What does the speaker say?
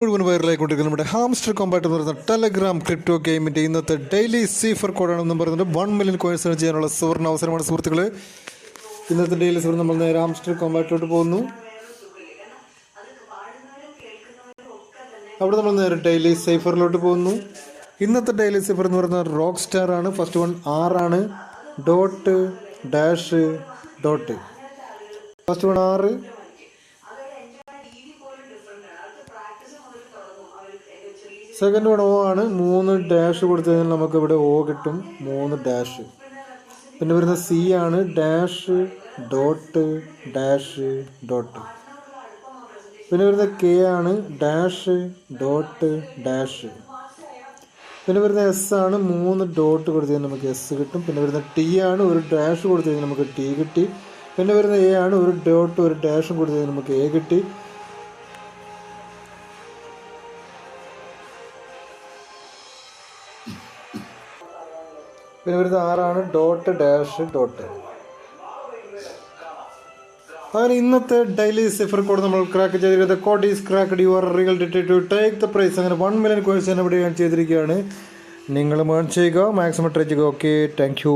മുഴുവൻ വൈറലായിക്കൊണ്ടിരിക്കുന്ന. നമ്മുടെ hamster compact എന്ന് പറയുന്ന ടെലഗ്രാം ക്രിപ്റ്റോ ഗെയിമിന്റെ ഇന്നത്തെ ഡെയിലി സീഫർ കോഡാണെന്ന് പറയുന്നത് വൺ മില്യൺ കോയിൻസ് ചെയ്യാനുള്ള സുവർണ അവസരമാണ് സുഹൃത്തുക്കൾ ഇന്നത്തെ ഡെയിലി സീഫർ നമ്മൾ നേരെ ഹാംസ്റ്റർ കോമ്പാക്റ്റിലോട്ട് പോകുന്നു. അവിടെ നമ്മൾ നേരെ ഡെയിലി സൈഫറിലോട്ട് പോകുന്നു. ഇന്നത്തെ ഡെയിലി സൈഫർ എന്ന് പറയുന്നത് റോക്ക് സ്റ്റാർ ആണ് ഫസ്റ്റ് വൺ ആറാണ് dot dash dot first one ആറ് സെക്കൻഡ് വൺ ഓ ആണ് മൂന്ന് ഡാഷ് കൊടുത്തു കഴിഞ്ഞാൽ നമുക്ക് ഇവിടെ ഓ കിട്ടും. മൂന്ന് ഡാഷ് പിന്നെ വരുന്ന സി ആണ്. ഡാഷ് ഡോട്ട് ഡാഷ് ഡോട്ട് പിന്നെ വരുന്ന കെ ആണ്. ഡാഷ് ഡോട്ട് ഡാഷ് പിന്നെ വരുന്ന എസ് ആണ്. മൂന്ന് ഡോട്ട് കൊടുത്തു കഴിഞ്ഞാൽ നമുക്ക് എസ് കിട്ടും. പിന്നെ വരുന്ന ടി ആണ്. ഒരു ഡാഷ് കൊടുത്തു കഴിഞ്ഞാൽ നമുക്ക് ടി കിട്ടി. പിന്നെ വരുന്ന എ ആണ്. ഒരു ഡോട്ട് ഒരു ഡാഷും കൊടുത്തു കഴിഞ്ഞാൽ നമുക്ക് എ കിട്ടി. പിന്നെ വരുന്ന ആറാണ് ഡോട്ട് ഡാഷ് ഡോട്ട് അങ്ങനെ ഇന്നത്തെ ഡെയിലി സിഫർ കോഡ് നമ്മൾ ക്രാക്ക് ചെയ്തിരിക്കുന്നത്. Code is crack are real to take the prize അങ്ങനെ വൺ മില്യൺ ഞാൻ ഇവിടെ ചെയ്തിരിക്കുകയാണ്. നിങ്ങൾ മേൺ ചെയ്യുക. മാക്സിമം ട്രൈ ചെയ്യുക. Okay thank you